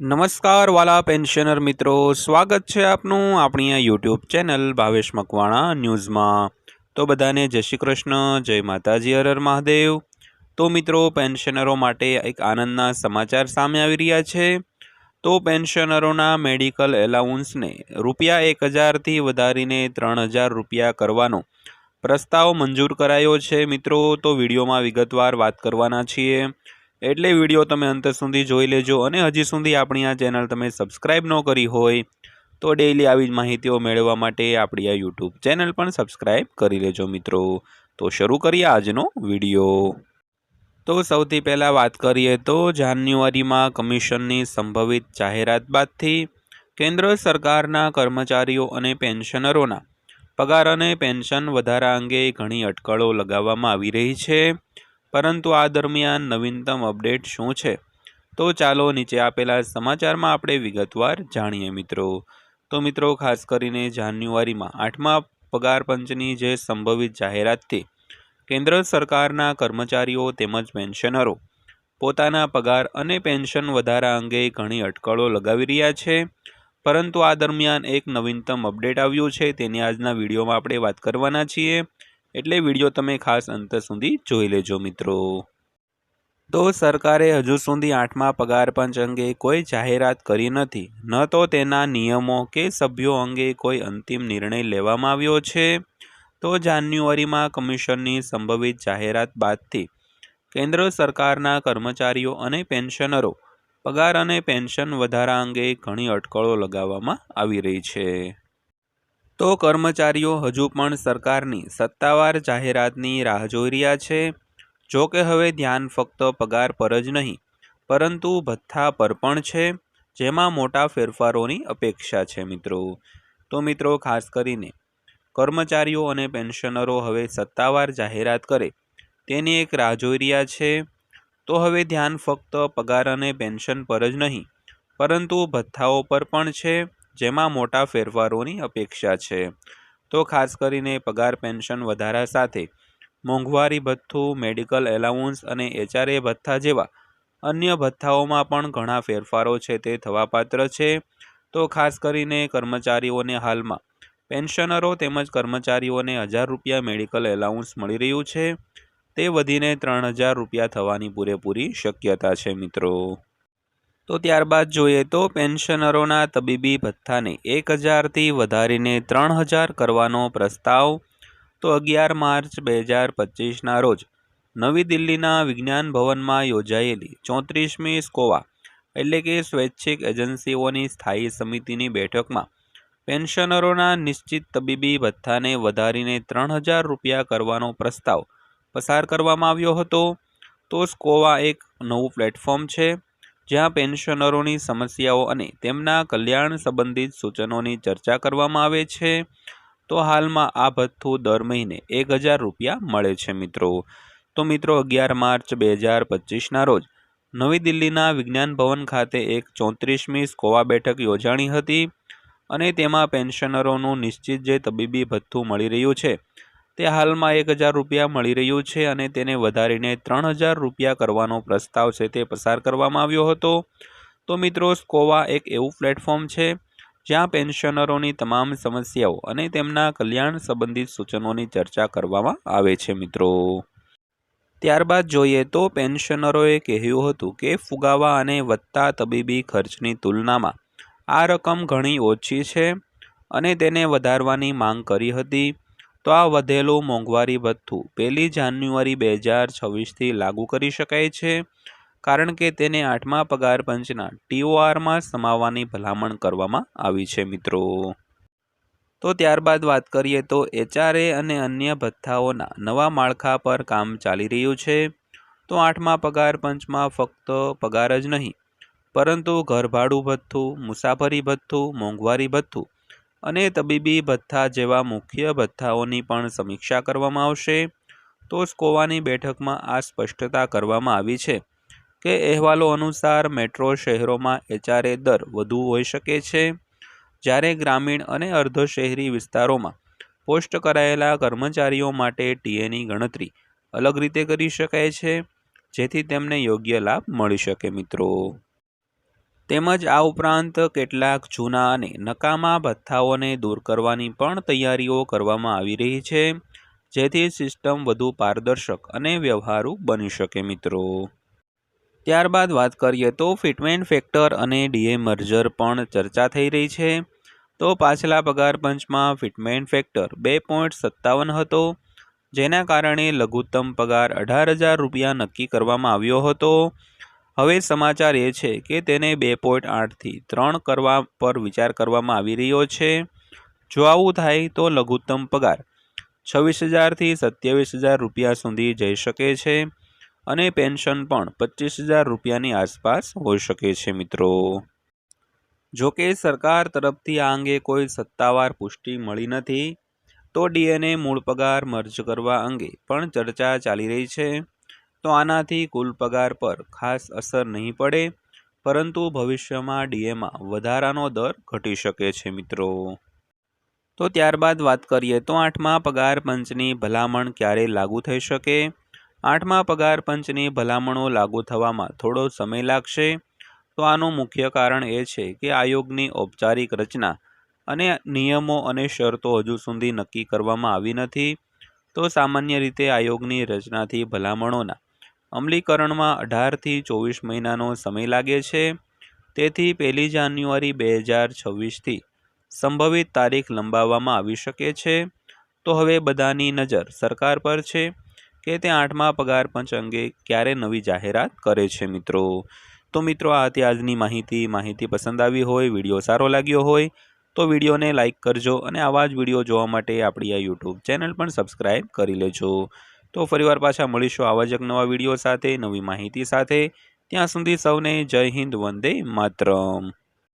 નમસ્કાર વાલા પેન્શનર મિત્રો, સ્વાગત છે આપનું આપણી આ યુટ્યુબ ચેનલ ભાવેશ મકવાણા ન્યૂઝમાં. તો બધાને જય શ્રી કૃષ્ણ, જય માતાજી હરર મહાદેવ. તો મિત્રો, પેન્શનરો માટે એક આનંદના સમાચાર સામે આવી રહ્યા છે. તો પેન્શનરોના મેડિકલ એલાઉન્સને રૂપિયા એક હજારથી વધારીને ત્રણ હજાર રૂપિયા કરવાનો પ્રસ્તાવ મંજૂર કરાયો છે. મિત્રો, તો વિડીયોમાં વિગતવાર વાત કરવાના છીએ. એટલે વીડિયો તમે અંત સુધી જોઈ લેજો અને હજી સુધી આપણી આ ચેનલ તમે સબસ્ક્રાઈબ ન કરી હોય તો ડેઈલી આવી જ માહિતીઓ મેળવવા માટે આપણી આ યુટ્યુબ ચેનલ પણ સબસ્ક્રાઈબ કરી લેજો મિત્રો. તો શરૂ કરીએ આજનો વીડિયો. તો સૌથી પહેલાં વાત કરીએ તો જાન્યુઆરીમાં કમિશનની સંભવિત જાહેરાત બાદથી કેન્દ્ર સરકારના કર્મચારીઓ અને પેન્શનરોના પગાર અને પેન્શન વધારા અંગે ઘણી અટકળો લગાવવામાં આવી રહી છે. પરંતુ આ દરમિયાન નવીનતમ અપડેટ શું છે? તો ચાલો નીચે આપેલા સમાચારમાં આપણે વિગતવાર જાણીએ મિત્રો. તો મિત્રો, ખાસ કરીને જાન્યુઆરીમાં આઠમા પગાર પંચની જે સંભવિત જાહેરાતથી કેન્દ્ર સરકારના કર્મચારીઓ તેમજ પેન્શનરો પોતાના પગાર અને પેન્શન વધારા અંગે ઘણી અટકળો લગાવી રહ્યા છે. પરંતુ આ દરમિયાન એક નવીનતમ અપડેટ આવ્યું છે. તેની આજના વિડીયોમાં આપણે વાત કરવાના છીએ. એટલે વીડિયો તમે ખાસ અંત સુધી જોઈ લેજો મિત્રો. તો સરકારે હજુ સુધી આઠમા પગાર પંચ અંગે કોઈ જાહેરાત કરી નથી. ન તો તેના નિયમો કે સભ્યો અંગે કોઈ અંતિમ નિર્ણય લેવામાં આવ્યો છે. તો જાન્યુઆરીમાં કમિશનની સંભવિત જાહેરાત બાદથી કેન્દ્ર સરકારના કર્મચારીઓ અને પેન્શનરો પગાર અને પેન્શન વધારા અંગે ઘણી અટકળો લગાવવામાં આવી રહી છે. તો કર્મચારીઓ હજુ પણ સરકારની સત્તાવાર જાહેરાતની રાહ જોઈ રહ્યા છે. જો કે હવે ધ્યાન ફક્ત પગાર પર જ નહીં, પરંતુ ભથ્થા પર પણ છે, જેમાં મોટા ફેરફારોની અપેક્ષા છે મિત્રો. તો મિત્રો, ખાસ કરીને કર્મચારીઓ અને પેન્શનરો હવે સત્તાવાર જાહેરાત કરે તેની એક રાહ જોઈ રહ્યા છે. તો હવે ધ્યાન ફક્ત પગાર અને પેન્શન પર જ નહીં, પરંતુ ભથ્થાઓ પર પણ છે. જેમાં મોટા ફેરફારોની અપેક્ષા છે. તો ખાસ કરીને પગાર, પેન્શન વધારા સાથે મોંઘવારી ભથ્થું, મેડિકલ એલાઉન્સ અને એચઆરએ ભથ્થા જેવા અન્ય ભથ્થાઓમાં પણ ઘણા ફેરફારો છે તે થવાપાત્ર છે. તો ખાસ કરીને કર્મચારીઓને હાલમાં પેન્શનરો તેમજ કર્મચારીઓને હજાર રૂપિયા મેડિકલ એલાઉન્સ મળી રહ્યું છે. તે વધીને ત્રણ હજાર રૂપિયા થવાની પૂરેપૂરી શક્યતા છે મિત્રો. તો ત્યારબાદ જોઈએ તો પેન્શનરોના તબીબી ભથ્થાને એક હજારથી વધારીને ત્રણ હજાર કરવાનો પ્રસ્તાવ તો અગિયાર માર્ચ બે હજાર પચીસના રોજ નવી દિલ્હીના વિજ્ઞાન ભવનમાં યોજાયેલી ચોત્રીસમી સ્કોવા એટલે કે સ્વૈચ્છિક એજન્સીઓની સ્થાયી સમિતિની બેઠકમાં પેન્શનરોના નિશ્ચિત તબીબી ભથ્થાને વધારીને ત્રણ હજાર રૂપિયા કરવાનો પ્રસ્તાવ પસાર કરવામાં આવ્યો હતો. તો સ્કોવા એક નવું પ્લેટફોર્મ છે. જ્યાં પેન્શનરોની સમસ્યાઓ અને તેમના કલ્યાણ સંબંધિત સૂચનોની ચર્ચા કરવામાં આવે છે, તો હાલમાં આ ભથ્થું દર મહિને એક હજાર રૂપિયા મળે છે મિત્રો. તો મિત્રો, અગિયાર માર્ચ બે હજાર પચીસના રોજ નવી દિલ્હીના વિજ્ઞાન ભવન ખાતે એક ચોત્રીસમી સ્કોવા બેઠક યોજાણી હતી અને તેમાં પેન્શનરોનું નિશ્ચિત જે તબીબી ભથ્થું મળી રહ્યું છે તે હાલમાં એક હજાર રૂપિયા મળી રહ્યું છે અને તેને વધારીને ત્રણ હજાર રૂપિયા કરવાનો પ્રસ્તાવ છે તે પસાર કરવામાં આવ્યો હતો. તો મિત્રો, સ્કોવા એક એવું પ્લેટફોર્મ છે જ્યાં પેન્શનરોની તમામ સમસ્યાઓ અને તેમના કલ્યાણ સંબંધિત સૂચનોની ચર્ચા કરવામાં આવે છે મિત્રો. ત્યારબાદ જોઈએ તો પેન્શનરોએ કહ્યું હતું કે ફુગાવા અને વધતા તબીબી ખર્ચની તુલનામાં આ રકમ ઘણી ઓછી છે અને તેને વધારવાની માંગ કરી હતી. તો આ વધેલું મોંઘવારી ભથ્થું પહેલી જાન્યુઆરી બે હજાર છવ્વીસથી લાગુ કરી શકાય છે, કારણ કે તેને આઠમા પગાર પંચના ટીઓઆરમાં સમાવવાની ભલામણ કરવામાં આવી છે, મિત્રો. તો ત્યારબાદ વાત કરીએ તો એચઆરએ અને અન્ય ભથ્થાઓના નવા માળખા પર કામ ચાલી રહ્યું છે. તો આઠમા પગાર પંચમાં ફક્ત પગાર જ નહીં, પરંતુ ઘરભાડું ભથ્થું, મુસાફરી ભથ્થું, મોંઘવારી ભથ્થું અને તબીબી ભથ્થા જેવા મુખ્ય ભથ્થાઓની પણ સમીક્ષા કરવામાં આવશે. તો સ્કોવાની બેઠકમાં આ સ્પષ્ટતા કરવામાં આવી છે કે અહેવાલો અનુસાર મેટ્રો શહેરોમાં એચઆરએ દર વધુ હોઈ શકે છે. જ્યારે ગ્રામીણ અને અર્ધ શહેરી વિસ્તારોમાં પોસ્ટ કરાયેલા કર્મચારીઓ માટે ટીએની ગણતરી અલગ રીતે કરી શકાય છે, જેથી તેમને યોગ્ય લાભ મળી શકે મિત્રો. તેમજ આ ઉપરાંત કેટલાક જૂના અને નકામા ભથ્થાઓને દૂર કરવાની પણ તૈયારીઓ કરવામાં આવી રહી છે, જેથી સિસ્ટમ વધુ પારદર્શક અને વ્યવહારુ બની શકે મિત્રો. ત્યારબાદ વાત કરીએ તો ફિટમેન્ટ ફેક્ટર અને ડીએ મર્જર પણ ચર્ચા થઈ રહી છે. તો પાછલા પગાર પંચમાં ફિટમેન્ટ ફેક્ટર બે પોઈન્ટ સત્તાવન હતો, જેના કારણે લઘુત્તમ પગાર અઢાર હજાર રૂપિયા નક્કી કરવામાં આવ્યો હતો. હવે સમાચાર એ છે કે તેને બે પોઈન્ટ આઠથી ત્રણ કરવા પર વિચાર કરવામાં આવી રહ્યો છે. જો આવું થાય તો લઘુત્તમ પગાર છવ્વીસ હજારથી સત્યાવીસ હજાર રૂપિયા સુધી જઈ શકે છે અને પેન્શન પણ પચીસ હજાર રૂપિયાની આસપાસ હોઈ શકે છે મિત્રો. જો કે સરકાર તરફથી આ અંગે કોઈ સત્તાવાર પુષ્ટિ મળી નથી, તો ડીએનએ મૂળ પગાર મર્જ કરવા અંગે પણ ચર્ચા ચાલી રહી છે. તો આનાથી કુલ પગાર પર ખાસ અસર નહીં પડે, પરંતુ ભવિષ્યમાં ડીએમાં વધારાનો દર ઘટી શકે છે મિત્રો. તો ત્યારબાદ વાત કરીએ તો આઠમા પગાર પંચની ભલામણ ક્યારે લાગુ થઈ શકે? આઠમા પગાર પંચની ભલામણો લાગુ થવામાં થોડો સમય લાગશે. તો આનું મુખ્ય કારણ એ છે કે આયોગની ઔપચારિક રચના અને નિયમો અને શરતો હજુ સુધી નક્કી કરવામાં આવી નથી. તો સામાન્ય રીતે આયોગની રચનાથી ભલામણોના અમલીકરણમાં અઢારથી ચોવીસ મહિનાનો સમય લાગે છે. તેથી પહેલી જાન્યુઆરી બે હજાર છવ્વીસથી સંભવિત તારીખ લંબાવવામાં આવી શકે છે. તો હવે બધાની નજર સરકાર પર છે કે તે આઠમા પગાર પંચ અંગે ક્યારે નવી જાહેરાત કરે છે મિત્રો? તો મિત્રો, આ હતી આજની માહિતી. માહિતી પસંદ આવી હોય, વીડિયો સારો લાગ્યો હોય, તો વિડીયોને લાઇક કરજો અને આવા જ વીડિયો જોવા માટે આપણી આ યુટ્યુબ ચેનલ પણ સબસ્ક્રાઈબ કરી લેજો. તો ફરીવાર પાછા મળીશું આવા નવા વીડિયો સાથે, નવી માહિતી સાથે. ત્યાં સુધી સૌને જય હિન્દ, વંદે માતરમ.